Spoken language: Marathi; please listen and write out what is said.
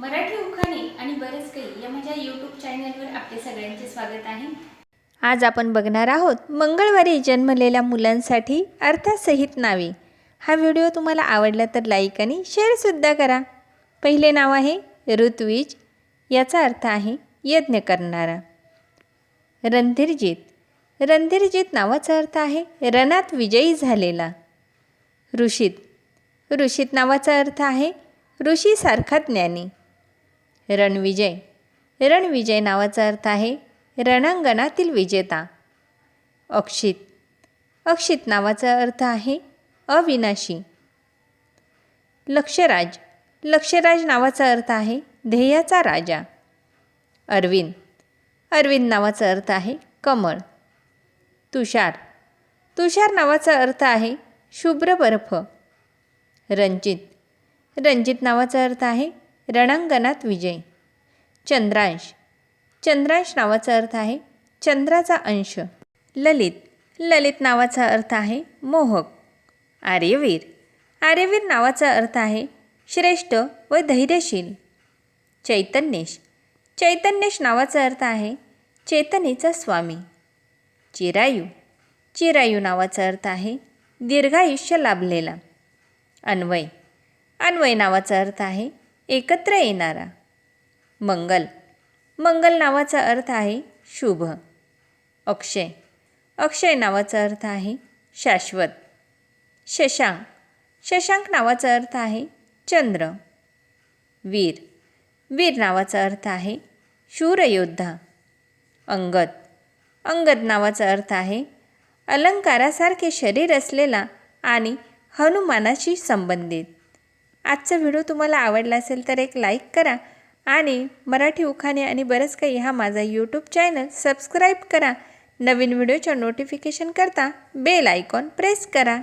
मराठी उखाणे आणि बरेच काही या माझ्या यूट्यूब चॅनलवर आपले सगळ्यांचे स्वागत आहे. आज आपण बघणार आहोत मंगळवारी जन्मलेल्या मुलांसाठी अर्थासहित नावे. हा व्हिडिओ तुम्हाला आवडला तर लाईक आणि शेअरसुद्धा करा. पहिले नाव आहे ऋत्विज याचा अर्थ आहे यज्ञ करणारा. रणधीरजीत. रणधीरजीत नावाचा अर्थ आहे रणात विजयी झालेला. ऋषित. ऋषित नावाचा अर्थ आहे ऋषीसारखा ज्ञानी. रणविजय. रणविजय नावाचा अर्थ आहे रणांगणातील विजेता. अक्षित. अक्षित नावाचा अर्थ आहे अविनाशी. लक्षराज. लक्षराज नावाचा अर्थ आहे ध्येयाचा राजा. अरविंद. अरविंद नावाचा अर्थ आहे कमळ. तुषार. तुषार नावाचा अर्थ आहे शुभ्र बर्फ. रंजित. रंजित नावाचा अर्थ आहे रणांगणात विजय. चंद्रांश. चंद्रांश नावाचा अर्थ आहे चंद्राचा अंश. ललित. ललित नावाचा अर्थ आहे मोहक. आर्यवीर. आर्यवीर नावाचा अर्थ आहे श्रेष्ठ व धैर्यशील. चैतन्येश. चैतन्येश नावाचा अर्थ आहे चेतनेचा स्वामी. चिरायू. चिरायू नावाचा अर्थ आहे दीर्घायुष्य लाभलेला. अन्वय. अन्वय नावाचा अर्थ आहे एकत्र येणारा. मंगल. मंगल नावाचा अर्थ आहे शुभ. अक्षय. अक्षय नावाचा अर्थ आहे शाश्वत. शशांक. शशांक नावाचा अर्थ आहे चंद्र. वीर. वीर नावाचा अर्थ आहे शूरयोद्धा. अंगद. अंगद नावाचा अर्थ आहे अलंकारासारखे शरीर असलेला आणि हनुमानाशी संबंधित. आजचा व्हिडिओ तुम्हाला आवडला असेल तर एक लाईक करा आणि मराठी उखाणे आणि बरंच काही हा माझा यूट्यूब चॅनल सबस्क्राईब करा. नवीन व्हिडिओच्या नोटिफिकेशन करता बेल आयकॉन प्रेस करा.